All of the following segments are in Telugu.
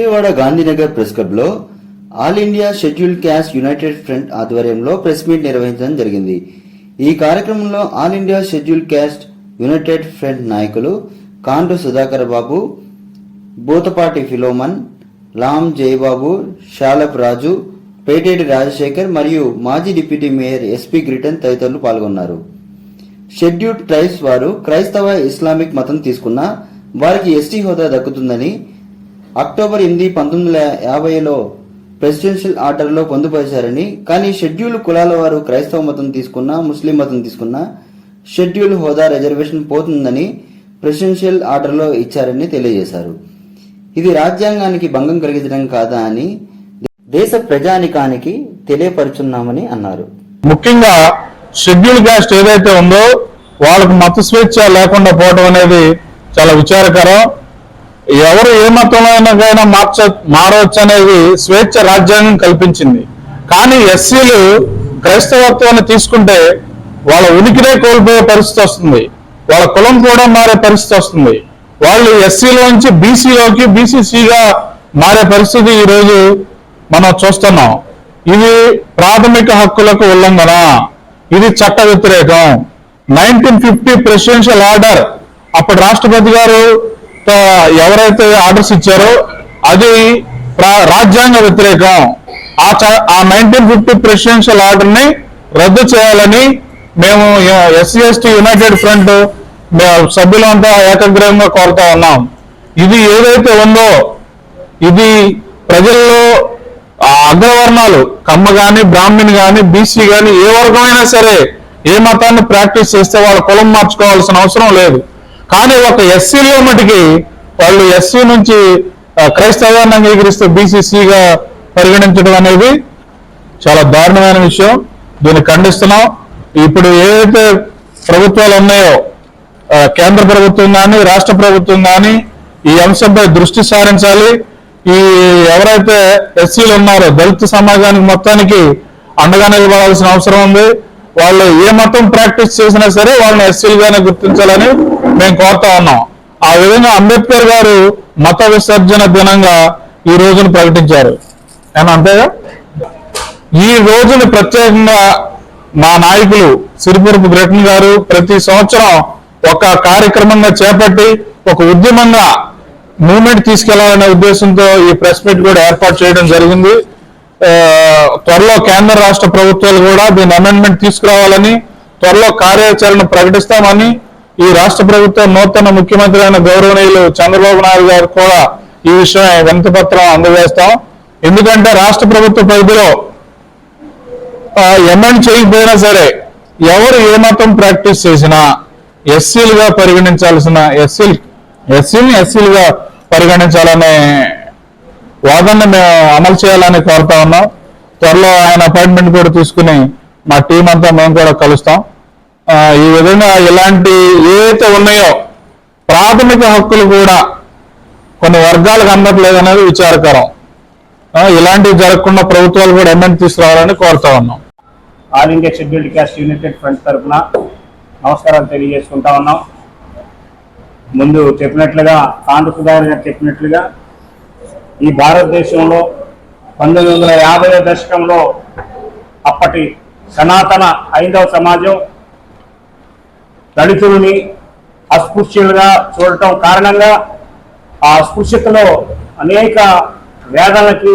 విజయవాడ గాంధీనగర్ ప్రెస్ క్లబ్లో all India scheduled caste united front ఆధ్వర్యంలో ప్రెస్ మీట్ నిర్వహించడం జరిగింది. ఈ కార్యక్రమంలో all India scheduled caste united front నాయకులు కాండు సుధాకర్ బాబు బూతపాటి ఫిలోమన్ లాం జయబాబు షాలప్ రాజు పేటేటి రాజశేఖర్ మరియు మాజీ డిప్యూటీ మేయర్ ఎస్పీ గ్రిటన్ తదితరులు పాల్గొన్నారు. షెడ్యూల్డ్ ట్రైబ్స్ వారు క్రైస్తవ ఇస్లామిక్ మతం తీసుకున్నా వారికి ఎస్టీ హోదా దక్కుతుందని అక్టోబర్ ఎనిమిది పంతొమ్మిది వందల యాభైలో ప్రెసిడెన్షియల్ ఆర్డర్లో పొందుపరిచారని కానీ షెడ్యూల్ కులాల వారు క్రైస్తవ మతం తీసుకున్నా ముస్లిం మతం తీసుకున్నా షెడ్యూల్ హోదా రిజర్వేషన్ పోతుందని ప్రెసిడెన్షియల్ ఆర్డర్లో ఇచ్చారని తెలియజేశారు. ఇది రాజ్యాంగానికి భంగం కలిగించడం కాదా అని దేశ ప్రజానికానికి తెలియపరుచున్నామని అన్నారు. ముఖ్యంగా షెడ్యూల్ కాస్ట్ ఏదైతే ఉందో వాళ్ళకు మత స్వేచ్ఛ లేకుండా పోవడం అనేది చాలా విచారకరం. ఎవరు ఏ మతంలోనైనా మార్చ మారవచ్చు అనేది స్వేచ్ఛ రాజ్యాంగం కల్పించింది. కానీ ఎస్సీలు క్రైస్తవత్వాన్ని తీసుకుంటే వాళ్ళ ఉనికినే కోల్పోయే పరిస్థితి వస్తుంది. వాళ్ళ కులం కూడా మారే పరిస్థితి వస్తుంది. వాళ్ళు ఎస్సీలోంచి బీసీలోకి బీసీసీగా మారే పరిస్థితి ఈరోజు మనం చూస్తున్నాం. ఇది ప్రాథమిక హక్కులకు ఉల్లంఘన. ఇది చట్ట వ్యతిరేకం. Nineteen fifty presidential order. అప్పుడు రాష్ట్రపతి గారు ఎవరైతే ఆర్డర్స్ ఇచ్చారో అది రాజ్యాంగ వ్యతిరేకం. ఆ చ- ఆ నైన్టీన్ ఫిఫ్టీ ప్రెసిడెన్షియల్ ఆర్డర్ని రద్దు చేయాలని మేము ఎస్సీ ఎస్టీ యునైటెడ్ ఫ్రంట్ సభ్యులంతా ఏకగ్రహంగా కోరుతా ఉన్నాం. ఇది ఏదైతే ఉందో ఇది ప్రజల్లో అగ్రవర్ణాలు కమ్మ గాని బ్రాహ్మణ్ గాని బీసీ గాని ఏ వర్గమైనా సరే ఏ మతాన్ని ప్రాక్టీస్ చేస్తే వాళ్ళ కులం మార్చుకోవాల్సిన అవసరం లేదు. కానీ ఒక ఎస్సీలో మటుకి వాళ్ళు ఎస్సీ నుంచి క్రైస్తవాన్ని అంగీకరిస్తే బీసీసీగా పరిగణించడం అనేది చాలా దారుణమైన విషయం. దీన్ని ఖండిస్తున్నాం. ఇప్పుడు ఏదైతే ప్రభుత్వాలు ఉన్నాయో కేంద్ర ప్రభుత్వం కానీ రాష్ట్ర ప్రభుత్వం కానీ ఈ అంశంపై దృష్టి సారించాలి. ఈ ఎవరైతే ఎస్సీలు ఉన్నారో దళిత సమాజానికి మొత్తానికి అండగా నిలబడాల్సిన అవసరం ఉంది. వాళ్ళు ఏ మతం ప్రాక్టీస్ చేసినా సరే వాళ్ళని ఎస్సీలుగానే గుర్తించాలని మేము కోరుతా ఉన్నాం. ఆ విధంగా అంబేద్కర్ గారు మత విసర్జన దినంగా ఈ రోజును ప్రకటించారు. ఏమన్నా అంతేగా? ఈ రోజును ప్రత్యేకంగా మా నాయకులు సిరిపురపు బ్రిటన్ గారు ప్రతి సంవత్సరం ఒక కార్యక్రమంగా చేపట్టి ఒక ఉద్యమంగా మూమెంట్ తీసుకెళ్ళాలనే ఉద్దేశంతో ఈ ప్రెస్ మీట్ కూడా ఏర్పాటు చేయడం జరిగింది. త్వరలో కేంద్ర రాష్ట్ర ప్రభుత్వాలు కూడా దీని అమెండ్మెంట్ తీసుకురావాలని త్వరలో కార్యాచరణ ప్రకటిస్తామని ఈ రాష్ట్ర ప్రభుత్వం నూతన ముఖ్యమంత్రి అయిన గౌరవనీయులు చంద్రబాబు నాయుడు గారు కూడా ఈ విషయం వినతి పత్రం అందజేస్తాం. ఎందుకంటే రాష్ట్ర ప్రభుత్వ పరిధిలో ఎమెండ్ చేయకపోయినా సరే ఎవరు ఏ మతం ప్రాక్టీస్ చేసినా ఎస్సీలుగా పరిగణించాల్సిన ఎస్సీ ఎస్సీని ఎస్సీలుగా పరిగణించాలనే వాదనని మేము అమలు చేయాలని కోరుతా ఉన్నాం. త్వరలో ఆయన అపాయింట్మెంట్ కూడా తీసుకుని మా టీం అంతా మేము కూడా కలుస్తాం. ఈ విధంగా ఇలాంటి ఏవైతే ఉన్నాయో ప్రాథమిక హక్కులు కూడా కొన్ని వర్గాలకు అందట్లేదు అనేది విచారకరం. ఇలాంటివి జరగకుండా ప్రభుత్వాలు కూడా ఎమ్మెన్ తీసుకురావాలని కోరుతా ఉన్నాం. All India scheduled caste united front తరఫున నమస్కారాలు తెలియజేసుకుంటా ఉన్నాం. ముందు చెప్పినట్లుగా కాంగ్రెస్ గారు చెప్పినట్లుగా ఈ భారతదేశంలో పంతొమ్మిది వందల యాభై దశకంలో అప్పటి సనాతన హైందవ సమాజం దళితులని అస్పృశ్యులుగా చూడటం కారణంగా ఆ అస్పృశ్యతలో అనేక వేదనలకి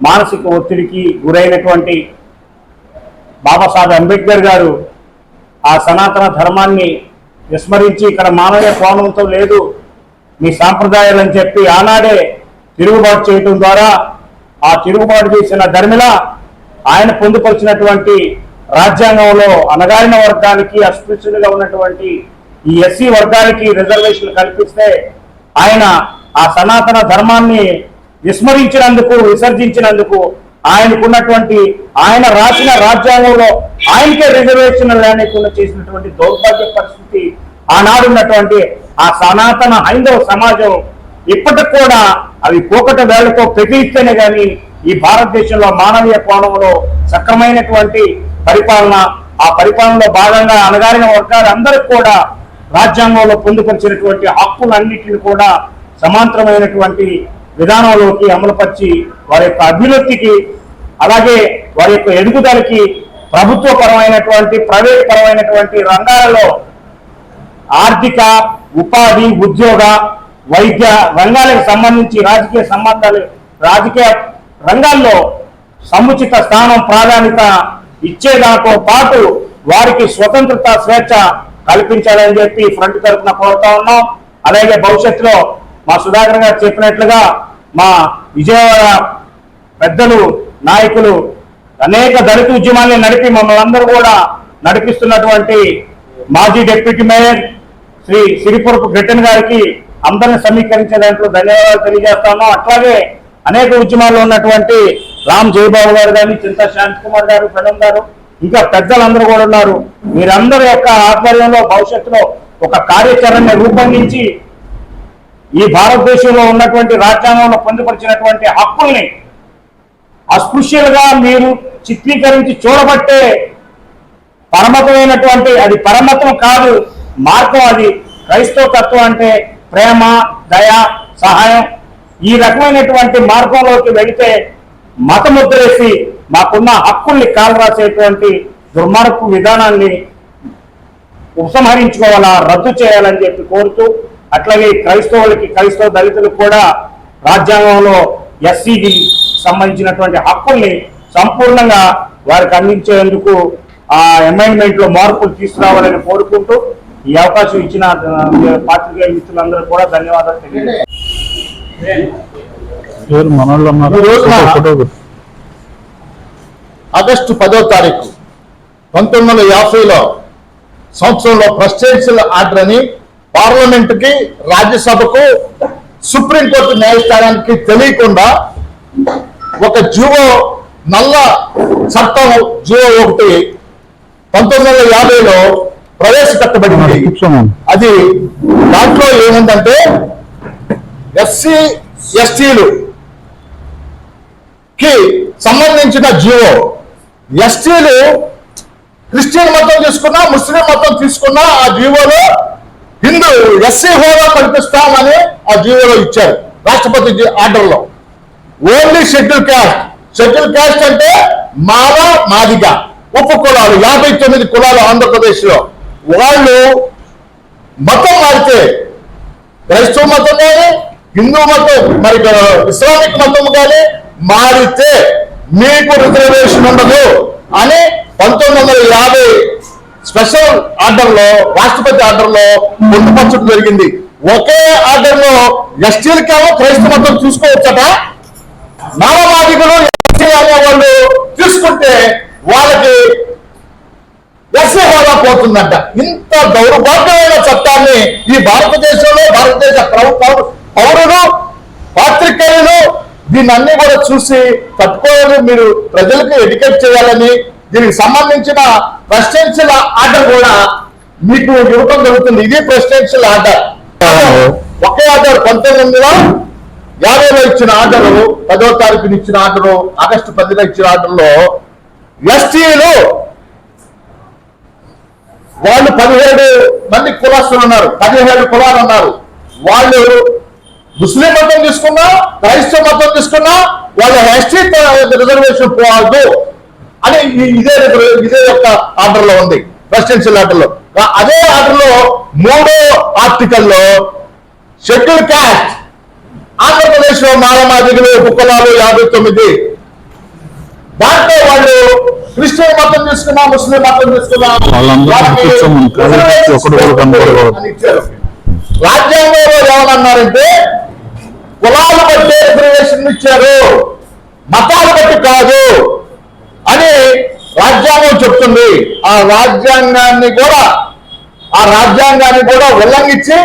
మానసిక ఒత్తిడికి గురైనటువంటి బాబాసాహెబ్ అంబేద్కర్ గారు ఆ సనాతన ధర్మాన్ని విస్మరించి ఇక్కడ మానవీయ కోణంతో లేదు మీ సాంప్రదాయాలు అని చెప్పి ఆనాడే తిరుగుబాటు చేయటం ద్వారా ఆ తిరుగుబాటు చేసిన ధర్మిల ఆయన పొందుపరిచినటువంటి రాజ్యాంగంలో అనగారిన వర్గానికి అస్పృశ్యులుగా ఉన్నటువంటి ఈ ఎస్సీ వర్గానికి రిజర్వేషన్ కల్పిస్తే ఆయన ఆ సనాతన ధర్మాన్ని విస్మరించినందుకు విసర్జించినందుకు ఆయనకున్నటువంటి ఆయన రాసిన రాజ్యాంగంలో ఆయనకే రిజర్వేషన్ లేకుండా చేసినటువంటి దౌర్భాగ్య పరిస్థితి ఆనాడున్నటువంటి ఆ సనాతన హైందవ సమాజం ఇప్పటికి కూడా అవి పోకట వేళ్ళతో ప్రతిస్తేనే కానీ ఈ భారతదేశంలో మానవీయ కోణంలో సక్రమైనటువంటి పరిపాలన ఆ పరిపాలనలో భాగంగా అణగారిన వర్గాలందరికీ కూడా రాజ్యాంగంలో పొందుపరిచినటువంటి హక్కులన్నింటిని కూడా సమాంతరమైనటువంటి విధానంలోకి అమలుపరిచి వారి యొక్క అభివృద్ధికి అలాగే వారి యొక్క ఎదుగుదలకి ప్రభుత్వ పరమైనటువంటి ప్రైవేట్ పరమైనటువంటి రంగాలలో ఆర్థిక ఉపాధి ఉద్యోగ వైద్య రంగాలకు సంబంధించి రాజకీయ సంబంధాలు రాజకీయ రంగాల్లో సముచిత స్థానం ప్రాధాన్యత ఇచ్చేదాంతో పాటు వారికి స్వతంత్రత స్వేచ్ఛ కల్పించాలని చెప్పి ఫ్రంట్ తరఫున కోరుతా ఉన్నాం. అలాగే భవిష్యత్తులో మా సుధాకర్ గారు చెప్పినట్లుగా మా విజయవాడ పెద్దలు నాయకులు అనేక దళిత ఉద్యమాల్ని నడిపి మమ్మల్ని అందరూ కూడా నడిపిస్తున్నటువంటి మాజీ డిప్యూటీ మేయర్ శ్రీ సిరిపురపు గిట్టన్ గారికి అందరిని సమీకరించే దాంట్లో ధన్యవాదాలు తెలియజేస్తాను అట్లాగే అనేక ఉద్యమాల్లో ఉన్నటువంటి రామ్ జయబాబు గారు కానీ చింతా శాంతి కుమార్ గారు పెడం గారు ఇంకా పెద్దలందరూ కూడా ఉన్నారు. మీరందరి యొక్క ఆధ్వర్యంలో భవిష్యత్తులో ఒక కార్యాచరణ రూపొందించి ఈ భారతదేశంలో ఉన్నటువంటి రాజ్యాంగంలో పొందుపరిచినటువంటి హక్కుల్ని అస్పృశ్యులుగా మీరు చిత్రీకరించి చూడబట్టే పరమతమైనటువంటి అది పరమతం కాదు మార్గం అది. క్రైస్తవ తత్వం అంటే ప్రేమ దయ సహాయం. ఈ రకమైనటువంటి మార్గంలోకి వెళితే మతముద్రేసి మాకున్న హక్కుల్ని కాలరాసేటువంటి దుర్మార్గపు విధానాన్ని ఉపసంహరించుకోవాలా రద్దు చేయాలని చెప్పి కోరుతూ అట్లాగే క్రైస్తవులకి క్రైస్తవ దళితులకు కూడా రాజ్యాంగంలో ఎస్సీకి సంబంధించినటువంటి హక్కుల్ని సంపూర్ణంగా వారికి అందించేందుకు ఆ అమెండ్మెంట్లో మార్పులు తీసుకురావాలని కోరుకుంటూ ఈ అవకాశం ఇచ్చిన పాత్రికేయ మిత్రులందరూ కూడా ధన్యవాదాలు తెలియజేస్తాను ఎవరు మనోళ్ళు పెట్టు. ఆగస్టు పదో తారీఖు పంతొమ్మిది వందల యాభైలో సంవత్సరంలో ప్రెసిడెన్షియల్ ఆర్డర్ అని పార్లమెంట్కి రాజ్యసభకు సుప్రీంకోర్టు న్యాయస్థానానికి తెలియకుండా ఒక జీవో నల్ల చట్టం జీవో ఒకటి పంతొమ్మిది వందల యాభైలో ప్రవేశపెట్టబడింది. అది దాంట్లో ఏముందంటే ఎస్సీ ఎస్టీలు కి సంబంధించిన జీవో. ఎస్టీలు క్రిస్టియన్ మతం తీసుకున్నా ముస్లిం మతం తీసుకున్నా ఆ జీవోలో హిందూ ఎస్సీ హోదా కల్పిస్తామని ఆ జీవోలో ఇచ్చారు రాష్ట్రపతి జీ- ఆర్డర్లో. Only schedule caste. Schedule caste అంటే మాల మాదిగ. ఉప కులాలు యాభై తొమ్మిది కులాలు ఆంధ్రప్రదేశ్లో. వాళ్ళు మతం మారితే క్రైస్తవ మతం కానీ హిందూ మతం మరి ఇస్లామిక్ మతం కానీ మారితే మీకు రిజర్వేషన్ ఉండదు అని పంతొమ్మిది వందల యాభై స్పెషల్ ఆర్డర్లో రాష్ట్రపతి ఆర్డర్లో పొందుపరచడం జరిగింది. ఒకే ఆర్డర్లో ఎస్టీలకేమో క్రైస్తవ మతం చూసుకోవచ్చట. మానవాదికులు ఎస్టీ వాళ్ళు తీసుకుంటే వాళ్ళకి ఎస్సీ హోదా పోతుందంట. ఇంత దౌర్భాగ్యమైన చట్టాన్ని ఈ భారతదేశంలో భారతదేశ ప్రభు పౌరులు పాత్రికేయులు దీన్ని అన్ని కూడా చూసి తట్టుకోవాలని మీరు ప్రజలకు ఎడ్యుకేట్ చేయాలని దీనికి సంబంధించిన ప్రెసిడెన్షియల్ ఆర్డర్ కూడా మీకు ఇవ్వటం జరుగుతుంది. ఇది ప్రెసిడెన్షియల్ ఆర్డర్ ఒకే ఆర్డర్ పంతొమ్మిది వందల యాభైలో ఇచ్చిన ఆర్డరు పదో తారీఖున ఇచ్చిన ఆర్డరు ఆగస్టు పదిలో ఇచ్చిన ఆర్డర్లో ఎస్టీలు వాళ్ళు పదిహేడు మంది కులాస్తులు ఉన్నారు. పదిహేడు కులాలు ఉన్నారు. వాళ్ళు ముస్లిం మతం తీసుకున్నా క్రైస్తవ మతం తీసుకున్నా వాళ్ళ ఎస్టీ రిజర్వేషన్ పోవద్దు అని ఇదే ఇదే యొక్క ఆర్డర్లో ఉంది. ప్రెసిడెన్షియల్ ఆర్డర్లో. కా- అదే ఆర్డర్లో మూడో ఆర్టికల్లో షెడ్యూల్ క్యాస్ట్ ఆంధ్రప్రదేశ్లో మాలమాదిగులు ఉప కులాలు యాభై తొమ్మిది. దాంట్లో వాళ్ళు క్రిస్టియన్ మతం తీసుకున్నా ముస్లిం మతం తీసుకున్నా. రాజ్యాంగంలో ఏమన్నారంటే కులాలు బట్టి రిజర్వేషన్ ఇచ్చారు మతాలు బట్టి కాదు అని రాజ్యాంగం చెప్తుంది. ఆ రాజ్యాంగాన్ని కూడా ఆ రాజ్యాంగాన్ని కూడా ఉల్లంఘించి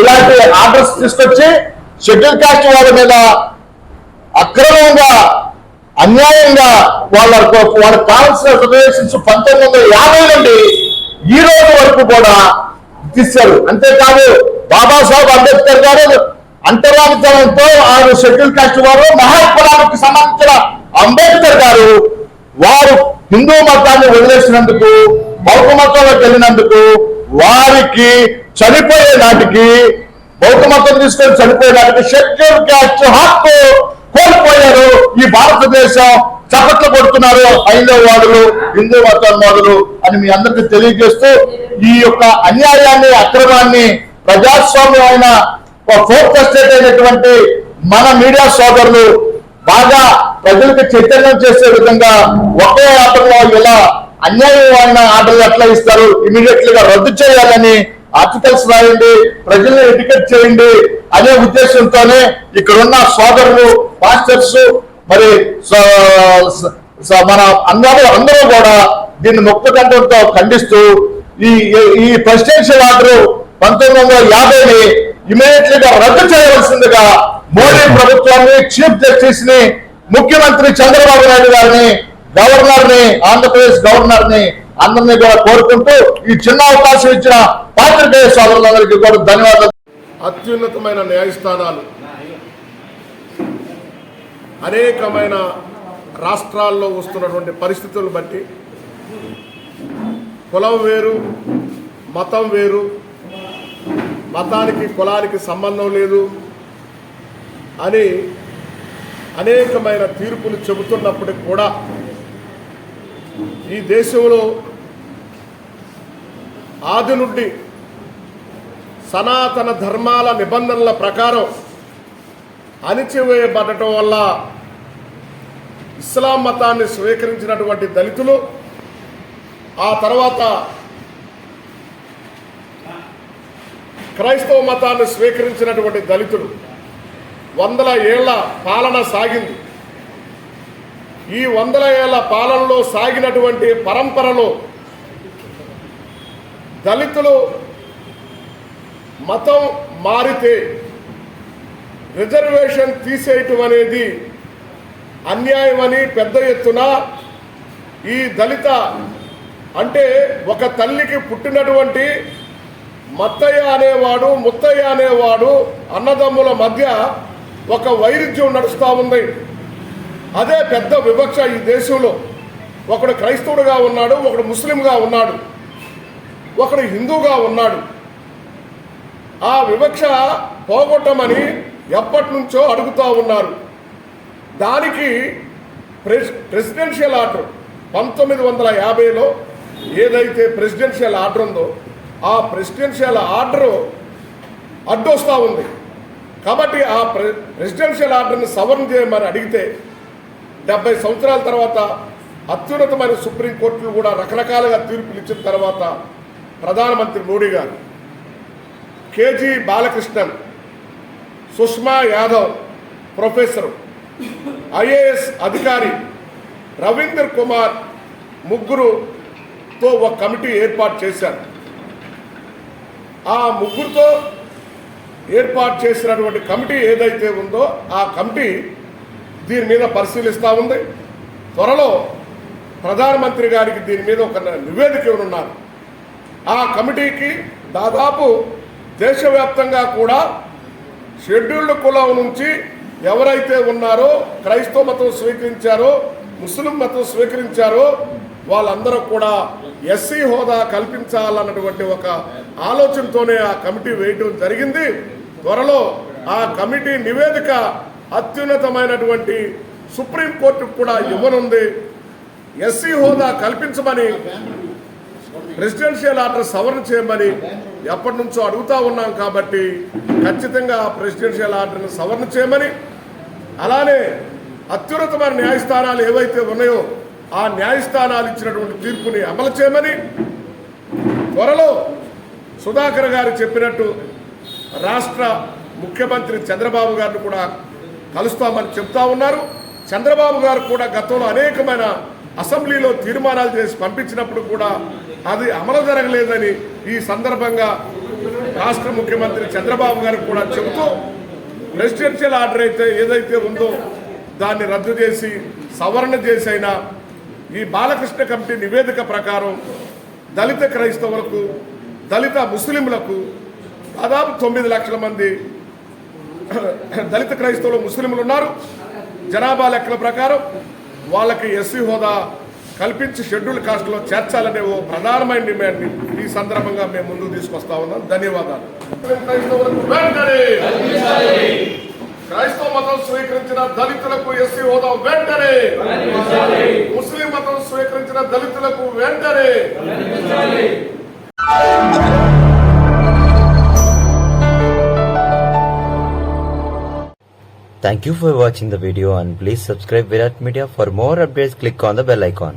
ఇలాంటి ఆర్డర్స్ తీసుకొచ్చి షెడ్యూల్ కాస్ట్ వాళ్ళ మీద అక్రమంగా అన్యాయంగా వాళ్ళ వాళ్ళకి కావాల్సిన రిజర్వేషన్స్ పంతొమ్మిది వందల యాభై నుండి ఈ రోజు వరకు కూడా తీశారు. అంతేకాదు బాబాసాహెబ్ అంబేద్కర్ గారు అంతరానితనంతో ఆరు షెడ్యూల్ కాస్ట్ వారు మహాకులానికి సంబంధించిన అంబేద్కర్ గారు వారు హిందూ మతాన్ని వదిలేసినందుకు బౌద్ధ మతంలోకి వెళ్ళినందుకు వారికి చనిపోయే నాటికి బౌద్ధ మతం తీసుకొని చనిపోయడానికి షెడ్యూల్ క్యాస్ట్ హక్కు కోల్పోయారు. ఈ భారతదేశం చప్పట్లు కొడుతున్నారు. హైందవ వాదులు హిందూ మతోన్మాదులు అని మీ అందరికీ తెలియజేస్తూ ఈ యొక్క అన్యాయాన్ని అక్రమాన్ని ప్రజాస్వామ్యమైన ఒక ఫోర్త్ స్టేట్ అయినటువంటి మన మీడియా సోదరులు బాగా ప్రజలకు చైతన్యం చేసే విధంగా ఒకే ఆటలో ఇలా అన్యాయమైన ఆటలు ఎట్లా ఇస్తారు? ఇమీడియట్లీ గా రద్దు చేయాలని ఆర్టికల్స్ రాయండి ప్రజల్ని ఎడ్యుకేట్ చేయండి అనే ఉద్దేశంతోనే ఇక్కడ ఉన్న సోదరులు మాస్టర్స్ మరి మన అందరూ అందరూ కూడా దీన్ని ముక్తకంఠంతో ఖండిస్తూ ఈ ఈ ప్రెసిడెన్షియల్ ఆర్డర్ పంతొమ్మిది వందల యాభైని ఇమీడియట్లీ గా రద్దు చేయవలసిందిగా మోడీ ప్రభుత్వాన్ని చీఫ్ జస్టిస్ని ముఖ్యమంత్రి చంద్రబాబు నాయుడు గారిని గవర్నర్ని ఆంధ్రప్రదేశ్ గవర్నర్ని అందరినీ కూడా కోరుకుంటూ ఈ చిన్న అవకాశం ఇచ్చిన పాత్రికేయ సోదరులందరికీ కూడా ధన్యవాదాలు. అత్యున్నతమైన న్యాయస్థానాలు అనేకమైన రాష్ట్రాల్లో వస్తున్నటువంటి పరిస్థితులను బట్టి కులం వేరు మతం వేరు మతానికి కులానికి సంబంధం లేదు అని అనేకమైన తీర్పులు చెబుతున్నప్పటికి కూడా ఈ దేశంలో ఆది నుండి సనాతన ధర్మాల నిబంధనల ప్రకారం అణిచివేయబడటం వల్ల ఇస్లాం మతాన్ని స్వీకరించినటువంటి దళితులు ఆ తర్వాత క్రైస్తవ మతాన్ని స్వీకరించినటువంటి దళితులు వందల ఏళ్ళ పాలన సాగింది. ఈ వందల ఏళ్ళ పాలనలో సాగినటువంటి పరంపరలో దళితులు మతం మారితే రిజర్వేషన్ తీసేయటం అనేది అన్యాయమని పెద్ద ఎత్తున ఈ దళిత అంటే ఒక తల్లికి పుట్టినటువంటి మత్తయ్య అనేవాడు ముత్తయ్య అనేవాడు అన్నదమ్ముల మధ్య ఒక వైరుధ్యం నడుస్తూ ఉంది. అదే పెద్ద వివక్ష ఈ దేశంలో. ఒకడు క్రైస్తవుడుగా ఉన్నాడు ఒకడు ముస్లింగా ఉన్నాడు ఒకడు హిందూగా ఉన్నాడు. ఆ వివక్ష పోగొట్టమని ఎప్పటి నుంచో అడుగుతూ ఉన్నారు. దానికి ప్రెస్ ప్రెసిడెన్షియల్ ఆర్డర్ పంతొమ్మిది వందల యాభైలో ఏదైతే ప్రెసిడెన్షియల్ ఆర్డర్ ఉందో ఆ ప్రెసిడెన్షియల్ ఆర్డర్ అడ్డొస్తూ ఉంది. కాబట్టి ఆ ప్రె ప్రెసిడెన్షియల్ ఆర్డర్ని సవరణ చేయమని అడిగితే డెబ్బై సంవత్సరాల తర్వాత అత్యున్నతమైన సుప్రీంకోర్టులు కూడా రకరకాలుగా తీర్పులు ఇచ్చిన తర్వాత ప్రధానమంత్రి మోడీ గారు KG Balakrishnan Sushma Yadav professor IAS అధికారి రవీందర్ కుమార్ ముగ్గురుతో ఒక కమిటీ ఏర్పాటు చేశారు. ఆ ముగ్గురుతో ఏర్పాటు చేసినటువంటి కమిటీ ఏదైతే ఉందో ఆ కమిటీ దీని మీద పరిశీలిస్తూ ఉంది. త్వరలో ప్రధానమంత్రి గారికి దీని మీద ఒక నివేదిక ఇవ్వనున్నారు. ఆ కమిటీకి దాదాపు దేశవ్యాప్తంగా కూడా షెడ్యూల్డ్ కులం నుంచి ఎవరైతే ఉన్నారో క్రైస్తవ మతం స్వీకరించారో ముస్లిం మతం స్వీకరించారో వాళ్ళందరూ కూడా ఎస్సీ హోదా కల్పించాలన్నటువంటి ఒక ఆలోచనతోనే ఆ కమిటీ వేయటం జరిగింది. త్వరలో ఆ కమిటీ నివేదిక అత్యున్నతమైనటువంటి సుప్రీంకోర్టు కూడా ఇవ్వనుంది. ఎస్సీ హోదా కల్పించమని ప్రెసిడెన్షియల్ ఆర్డర్ సవరణ చేయమని ఎప్పటి నుంచో అడుగుతా ఉన్నాం కాబట్టి ఖచ్చితంగా ప్రెసిడెన్షియల్ ఆర్డర్ని సవరణ చేయమని అలానే అత్యున్నతమైన న్యాయస్థానాలు ఏవైతే ఉన్నాయో ఆ న్యాయస్థానాలు ఇచ్చినటువంటి తీర్పుని అమలు చేయమని త్వరలో సుధాకర్ గారు చెప్పినట్టు రాష్ట్ర ముఖ్యమంత్రి చంద్రబాబు గారిని కూడా కలుస్తామని చెప్తా ఉన్నారు. చంద్రబాబు గారు కూడా గతంలో అనేకమైన అసెంబ్లీలో తీర్మానాలు చేసి పంపించినప్పుడు కూడా అది అమలు జరగలేదని ఈ సందర్భంగా రాష్ట్ర ముఖ్యమంత్రి చంద్రబాబు గారికి కూడా చెబుతూ ప్రెసిడెన్షియల్ ఆర్డర్ అయితే ఏదైతే ఉందో దాన్ని రద్దు చేసి సవరణ చేసైనా ఈ బాలకృష్ణ కమిటీ నివేదిక ప్రకారం దళిత క్రైస్తవులకు దళిత ముస్లింలకు దాదాపు తొమ్మిది లక్షల మంది దళిత క్రైస్తవులు ముస్లింలు ఉన్నారు. జనాభా లెక్కల ప్రకారం వాళ్ళకి ఎస్సీ హోదా కల్పించి షెడ్యూల్ కాస్ట్లో చేర్చాలనే ఓ ప్రధానమైన డిమాండ్ని ఈ సందర్భంగా మేము ముందుకు తీసుకొస్తా ఉన్నాం. ధన్యవాదాలు. క్రైస్తవులకు క్రైస్తవ మతం స్వీకరించిన దళితులకు ఎస్సీ హోదా వెంటనే ముస్లిం మతం స్వీకరించిన దళితులకు వెంటనే Thank you for watching the video and please subscribe Virat Media for more updates click on the bell icon.